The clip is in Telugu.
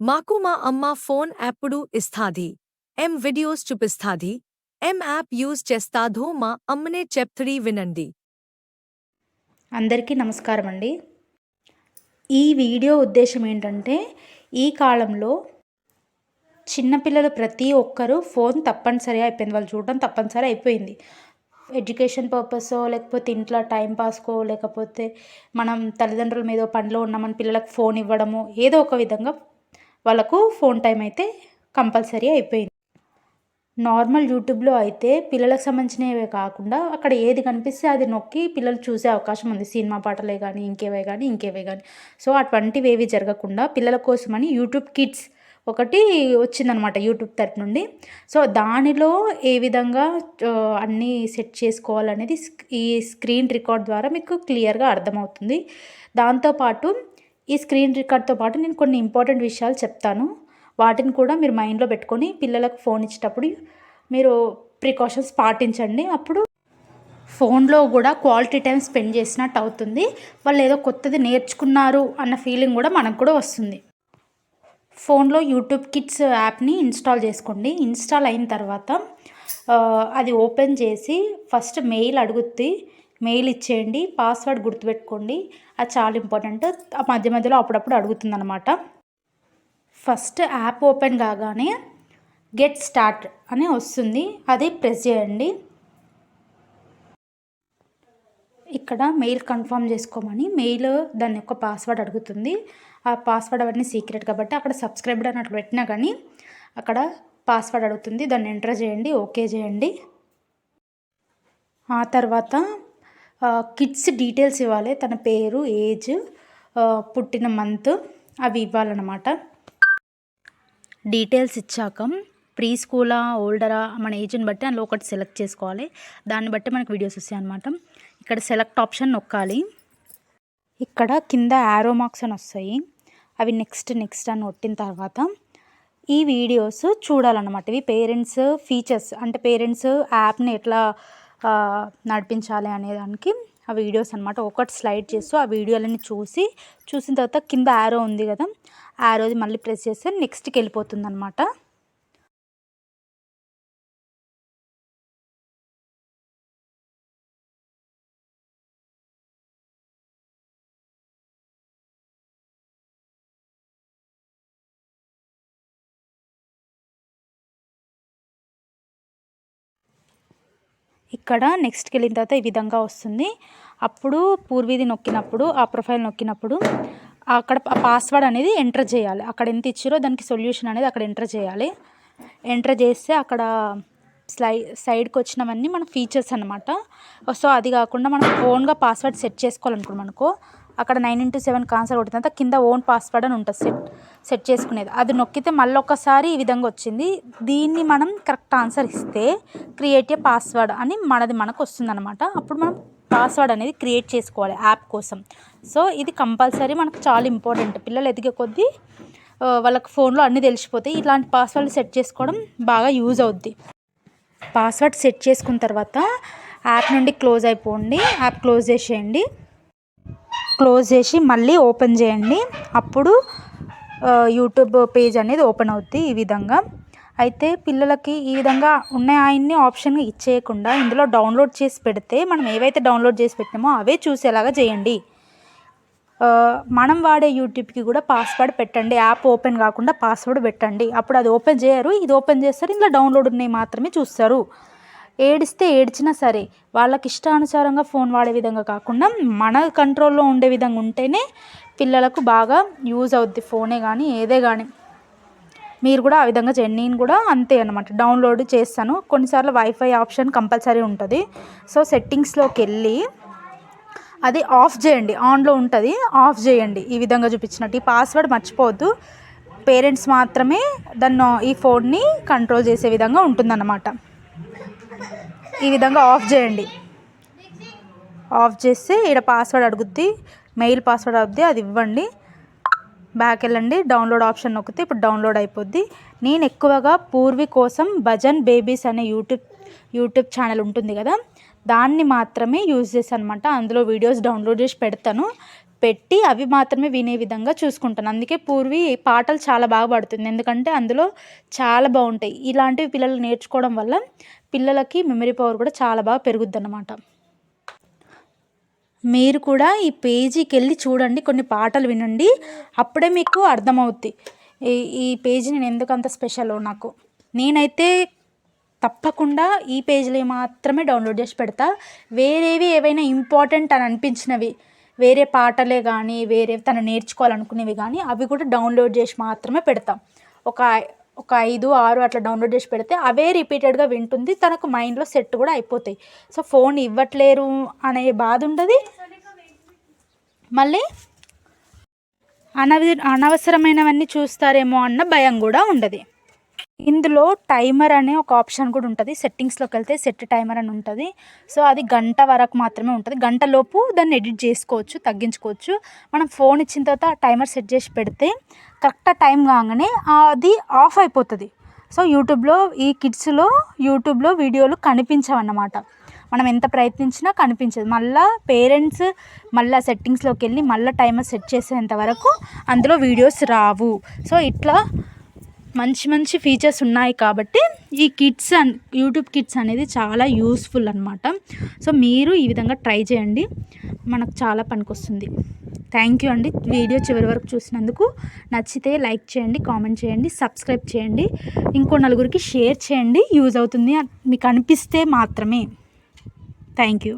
మాకు మా అమ్మ ఫోన్ ఎప్పుడు ఇస్తాది. ఎం వీడియోస్ చూపిస్తాది. ఎం యాప్ యూజ్ చేస్తాదో మా అమ్మనే చెప్తడి వినండి. అందరికీ నమస్కారం అండి ఈ వీడియో ఉద్దేశం ఏంటంటే ఈ కాలంలో చిన్నపిల్లలు ప్రతి ఒక్కరూ ఫోన్ తప్పనిసరి అయిపోయింది. వాళ్ళు చూడడం తప్పనిసరి అయిపోయింది. ఎడ్యుకేషన్ పర్పస్ లేకపోతే ఇంట్లో టైం పాస్కో లేకపోతే మనం తల్లిదండ్రుల మీద పనిలో ఉన్నామని పిల్లలకు ఫోన్ ఇవ్వడము ఏదో ఒక విధంగా వాళ్ళకు ఫోన్ టైం అయితే కంపల్సరీ అయిపోయింది. నార్మల్ యూట్యూబ్లో అయితే పిల్లలకు సంబంధించినవే కాకుండా అక్కడ ఏది కనిపిస్తే అది నొక్కి పిల్లలు చూసే అవకాశం ఉంది. సినిమా పాటలే కానీ ఇంకేవే కానీ ఇంకేవే కానీ సో అటువంటివి ఏవి జరగకుండా పిల్లల కోసమని యూట్యూబ్ కిడ్స్ ఒకటి వచ్చిందనమాట యూట్యూబ్ తరపు నుండి. సో దానిలో ఏ విధంగా అన్నీ సెట్ చేసుకోవాలనేది ఈ స్క్రీన్ రికార్డ్ ద్వారా మీకు క్లియర్గా అర్థమవుతుంది. దాంతోపాటు ఈ స్క్రీన్ రికార్డ్తో పాటు నేను కొన్ని ఇంపార్టెంట్ విషయాలు చెప్తాను. వాటిని కూడా మీరు మైండ్లో పెట్టుకొని పిల్లలకు ఫోన్ ఇచ్చేటప్పుడు మీరు ప్రికాషన్స్ పాటించండి. అప్పుడు ఫోన్లో కూడా క్వాలిటీ టైం స్పెండ్ చేసినట్టు అవుతుంది. వాళ్ళు ఏదో కొత్తది నేర్చుకున్నారు అన్న ఫీలింగ్ కూడా మనకు కూడా వస్తుంది. ఫోన్లో యూట్యూబ్ కిడ్స్ యాప్ని ఇన్స్టాల్ చేసుకోండి. ఇన్స్టాల్ అయిన తర్వాత అది ఓపెన్ చేసి ఫస్ట్ మెయిల్ అడుగుద్ది. మెయిల్ ఇచ్చేయండి. పాస్వర్డ్ గుర్తుపెట్టుకోండి. అది చాలా ఇంపార్టెంట్. ఆ మధ్య మధ్యలో అప్పుడప్పుడు అడుగుతుంది అనమాట ఫస్ట్ యాప్ ఓపెన్ కాగానే గెట్ స్టార్ట్ అని వస్తుంది. అది ప్రెస్ చేయండి. ఇక్కడ మెయిల్ కన్ఫర్మ్ చేసుకోమని మెయిల్ దాని యొక్క పాస్వర్డ్ అడుగుతుంది. ఆ పాస్వర్డ్ అవన్నీ సీక్రెట్ కాబట్టి అక్కడ సబ్స్క్రైబ్డ్ అని అట్లా పెట్టినా కానీ అక్కడ పాస్వర్డ్ అడుగుతుంది. దాన్ని ఎంటర్ చేయండి. ఓకే చేయండి. ఆ తర్వాత కిడ్స్ డీటెయిల్స్ ఇవ్వాలి. తన పేరు ఏజ్ పుట్టిన మంత్ అవి ఇవ్వాలన్నమాట. డీటెయిల్స్ ఇచ్చాక ప్రీ స్కూలా ఓల్డరా మన ఏజ్ని బట్టి అందులో ఒకటి సెలెక్ట్ చేసుకోవాలి. దాన్ని బట్టి మనకు వీడియోస్ వస్తాయి అనమాట ఇక్కడ సెలెక్ట్ ఆప్షన్ నొక్కాలి. ఇక్కడ కింద యారో మార్క్స్ అని వస్తాయి. అవి నెక్స్ట్ నెక్స్ట్ అని కొట్టిన తర్వాత ఈ వీడియోస్ చూడాలన్నమాట. ఇవి పేరెంట్స్ ఫీచర్స్ అంటే పేరెంట్స్ యాప్ని ఎట్లా నడిపించాలి అనే దానికి ఆ వీడియోస్ అనమాట ఒకటి స్లైడ్ చేస్తూ ఆ వీడియోలని చూసి చూసిన తర్వాత కింద యారో ఉంది కదా యారోది మళ్ళీ ప్రెస్ చేస్తే నెక్స్ట్కి వెళ్ళిపోతుంది అనమాట ఇక్కడ నెక్స్ట్కి వెళ్ళిన తర్వాత ఈ విధంగా వస్తుంది. అప్పుడు పూర్వీది నొక్కినప్పుడు ఆ ప్రొఫైల్ నొక్కినప్పుడు అక్కడ పాస్వర్డ్ అనేది ఎంటర్ చేయాలి. అక్కడ ఎంత ఇచ్చారో దానికి సొల్యూషన్ అనేది అక్కడ ఎంటర్ చేయాలి. ఎంటర్ చేస్తే అక్కడ స్లై సైడ్కి వచ్చినవన్నీ మన ఫీచర్స్ అనమాట సో అది కాకుండా మనం ఓన్గా పాస్వర్డ్ సెట్ చేసుకోవాలనుకున్నాం అనుకో అక్కడ నైన్ ఇంటూ సెవెన్ కాన్సర్ కొట్టిన తర్వాత కింద ఓన్ పాస్వర్డ్ అని ఉంటుంది సెట్. సెట్ చేసుకునేది. అది నొక్కితే మళ్ళీ ఒకసారి ఈ విధంగా వచ్చింది. దీన్ని మనం కరెక్ట్ ఆన్సర్ ఇస్తే క్రియేట్ ఏ పాస్వర్డ్ అని మనది మనకు వస్తుందన్నమాట. అప్పుడు మనం పాస్వర్డ్ అనేది క్రియేట్ చేసుకోవాలి యాప్ కోసం. సో ఇది కంపల్సరీ మనకు చాలా ఇంపార్టెంట్. పిల్లలు ఎదిగే కొద్దీ వాళ్ళకి ఫోన్లో అన్నీ తెలిసిపోతాయి. ఇలాంటి పాస్వర్డ్ సెట్ చేసుకోవడం బాగా యూజ్ అవుద్ది. పాస్వర్డ్ సెట్ చేసుకున్న తర్వాత యాప్ నుండి క్లోజ్ అయిపోండి. యాప్ క్లోజ్ చేసేయండి. క్లోజ్ చేసి మళ్ళీ ఓపెన్ చేయండి. అప్పుడు యూట్యూబ్ పేజ్ అనేది ఓపెన్ అవుద్ది ఈ విధంగా. అయితే పిల్లలకి ఈ విధంగా ఉన్న ఆయన్ని ఆప్షన్గా ఇచ్చేయకుండా ఇందులో డౌన్లోడ్ చేసి పెడితే మనం ఏవైతే డౌన్లోడ్ చేసి పెట్టినామో అవే చూసేలాగా చేయండి. మనం వాడే యూట్యూబ్కి కూడా పాస్వర్డ్ పెట్టండి. యాప్ ఓపెన్ కాకుండా పాస్వర్డ్ పెట్టండి. అప్పుడు అది ఓపెన్ చేయరు. ఇది ఓపెన్ చేస్తారు. ఇందులో డౌన్లోడ్ ఉన్నాయి మాత్రమే చూస్తారు. ఏడిస్తే ఏడ్చినా సరే వాళ్ళకి ఇష్టానుసారంగా ఫోన్ వాడే విధంగా కాకుండా మన కంట్రోల్లో ఉండే విధంగా ఉంటేనే పిల్లలకు బాగా యూజ్ అవుద్ది ఫోనే కానీ ఏదే కానీ మీరు కూడా ఆ విధంగా చేయండి నేను కూడా అంతే అనమాట డౌన్లోడ్ చేస్తాను. కొన్నిసార్లు వైఫై ఆప్షన్ కంపల్సరీ ఉంటుంది. సో సెట్టింగ్స్లోకి వెళ్ళి అది ఆఫ్ చేయండి ఆన్లో ఉంటుంది. ఆఫ్ చేయండి ఈ విధంగా చూపించినట్టు ఈ పాస్వర్డ్ మర్చిపోవద్దు. పేరెంట్స్ మాత్రమే దాన్ని ఈ ఫోన్ని కంట్రోల్ చేసే విధంగా ఉంటుందన్నమాట. ఈ విధంగా ఆఫ్ చేయండి. ఆఫ్ చేస్తే ఇక్కడ పాస్వర్డ్ అడుగుద్ది మెయిల్ పాస్వర్డ్ అవుద్ది అది ఇవ్వండి. బ్యాక్ వెళ్ళండి డౌన్లోడ్ ఆప్షన్ నొక్కితే ఇప్పుడు డౌన్లోడ్ అయిపోద్ది. నేను ఎక్కువగా పూర్వి కోసం భజన్ బేబీస్ అనే యూట్యూబ్ యూట్యూబ్ ఛానల్ ఉంటుంది కదా దాన్ని మాత్రమే యూజ్ చేస్తాను అనమాట అందులో వీడియోస్ డౌన్లోడ్ చేసి పెడతాను. పెట్టి అవి మాత్రమే వినే విధంగా చూసుకుంటాను. అందుకే పూర్వి పాటలు చాలా బాగా పడుతుంది. ఎందుకంటే అందులో చాలా బాగుంటాయి. ఇలాంటివి పిల్లలు నేర్చుకోవడం వల్ల పిల్లలకి మెమరీ పవర్ కూడా చాలా బాగా పెరుగుద్ది అన్నమాట మీరు కూడా ఈ పేజీకి వెళ్ళి చూడండి కొన్ని పాటలు వినండి అప్పుడే మీకు అర్థమవుద్ది. ఈ ఈ పేజీ నేను ఎందుకు అంత స్పెషల్ నాకు. నేనైతే తప్పకుండా ఈ పేజీలు మాత్రమే డౌన్లోడ్ చేసి పెడతా. వేరేవి ఏవైనా ఇంపార్టెంట్ అని అనిపించినవి వేరే పాటలే కానీ వేరే తను నేర్చుకోవాలనుకునేవి కానీ అవి కూడా డౌన్లోడ్ చేసి మాత్రమే పెడతాం. ఒక ఒక ఐదు ఆరు అట్లా డౌన్లోడ్ చేసి పెడితే అవే రిపీటెడ్గా వింటుంది. తనకు మైండ్లో సెట్ కూడా అయిపోతాయి. సో ఫోన్ ఇవ్వట్లేరు అనే బాధ ఉండదు. మళ్ళీ అనవి అనవసరమైనవన్నీ చూస్తారేమో అన్న భయం కూడా ఉండదు. ఇందులో టైమర్ అనే ఒక ఆప్షన్ కూడా ఉంటుంది. సెట్టింగ్స్లోకి వెళ్తే సెట్ టైమర్ అని ఉంటుంది. సో అది గంట వరకు మాత్రమే ఉంటుంది. గంట లోపు దాన్ని ఎడిట్ చేసుకోవచ్చు తగ్గించుకోవచ్చు. మనం ఫోన్ ఇచ్చిన తర్వాత ఆ టైమర్ సెట్ చేసి పెడితే కరెక్ట్ టైం కాగానే అది ఆఫ్ అయిపోతుంది. సో యూట్యూబ్లో ఈ కిడ్స్లో యూట్యూబ్లో వీడియోలు కనిపించవన్నమాట. మనం ఎంత ప్రయత్నించినా కనిపించదు. మళ్ళీ పేరెంట్స్ మళ్ళీ సెట్టింగ్స్లోకి వెళ్ళి మళ్ళీ టైమర్ సెట్ చేసేంత వరకు అందులో వీడియోస్ రావు. సో ఇట్లా మంచి మంచి ఫీచర్స్ ఉన్నాయి కాబట్టి ఈ కిడ్స్ అన్ యూట్యూబ్ కిడ్స్ అనేది చాలా యూస్ఫుల్ అనమాట సో మీరు ఈ విధంగా ట్రై చేయండి. మనకు చాలా పనికొస్తుంది. థ్యాంక్ యూ అండి. వీడియో చివరి వరకు చూసినందుకు నచ్చితే లైక్ చేయండి కామెంట్ చేయండి సబ్స్క్రైబ్ చేయండి. ఇంకో నలుగురికి షేర్ చేయండి. యూజ్ అవుతుంది మీకు అనిపిస్తే మాత్రమే. Thank you